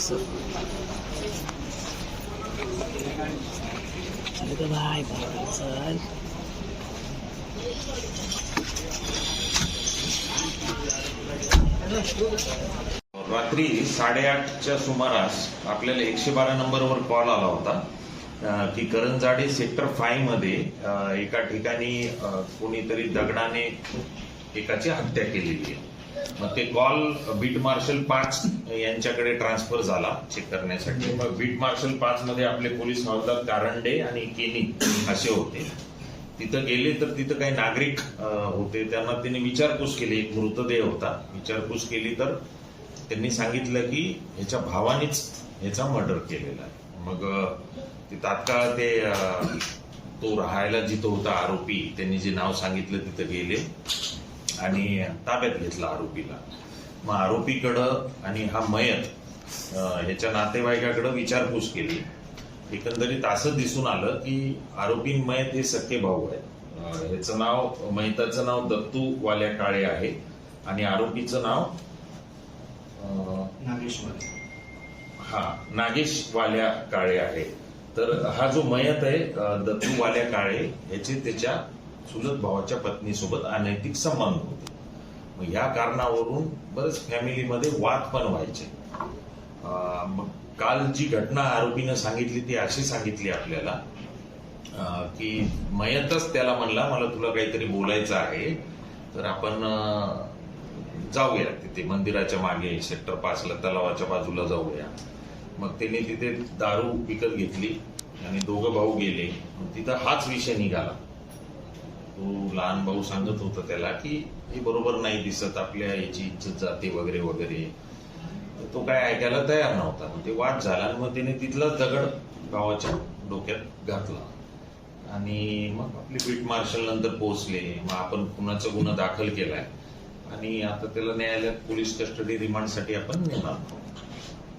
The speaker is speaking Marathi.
ऑफिसर बाय बाय चल रात्री साडेआठच्या सुमारास आपल्याला एकशे बारा नंबरवर कॉल आला होता. की करंजाडे सेक्टर फायमध्ये एका ठिकाणी कोणीतरी दगडाने एकाची हत्या केलेली आहे. मग ते कॉल बीट मार्शल पाच यांच्याकडे ट्रान्सफर झाला चेक करण्यासाठी. मग बीट मार्शल पाच मध्ये आपले पोलीस हवालदार कारंडे आणि केनी असे होते. तिथं गेले तर तिथं काही नागरिक होते. त्यांना त्यांनी विचारपूस केली. एक मृतदेह होता. विचारपूस केली तर त्यांनी सांगितलं की ह्याच्या भावानेच ह्याचा मर्डर केलेला आहे. मग ते तात्काळ ते तो राहायला जिथं होता आरोपी त्यांनी जे नाव सांगितलं तिथं गेले. आणि ताब्यात घेतला आरोपीला. मग आरोपीकडं आणि हा मयत ह्याच्या नातेवाईकाकडं विचारपूस केली. एकंदरीत असं दिसून आलं की आरोपी मयत हे सख्खे भाऊ आहेत. ह्याचं नाव मयताचं नाव दत्तू वाल्या काळे आहे आणि आरोपीचं नाव अं, हा नागेश वाल्या काळे आहे. तर हा जो मयत आहे दत्तू वाल्या काळे याचे त्याच्या चुलत भावाच्या पत्नीसोबत अनैतिक संबंध होते. मग ह्या कारणावरून बरेच फॅमिलीमध्ये वाद पण व्हायचे. मग काल जी घटना आरोपीनं सांगितली ती अशी सांगितली आपल्याला की मयतच त्याला म्हणला मला तुला काहीतरी बोलायचं आहे तर आपण जाऊया तिथे मंदिराच्या मागे सेक्टर पाचला तलावाच्या बाजूला जाऊया. मग त्यांनी तिथे दारू विकत घेतली आणि दोघं भाऊ गेले. मग तिथं हाच विषय निघाला. तो लहान भाऊ सांगत होता त्याला की हे बरोबर नाही दिसत आपल्या याची इज्जत जाते वगैरे वगैरे. तर तो काय ऐकायला तयार नव्हता. मग ते वाद झाला आणि मग त्याने तिथलाच दगड गावाच्या डोक्यात घातला. आणि मग आपली बीट मार्शल नंतर पोहोचले. मग आपण कुणाचा गुन्हा दाखल केलाय? आणि आता त्याला न्यायालयात पोलीस कस्टडी रिमांडसाठी आपण नेणार आहोत.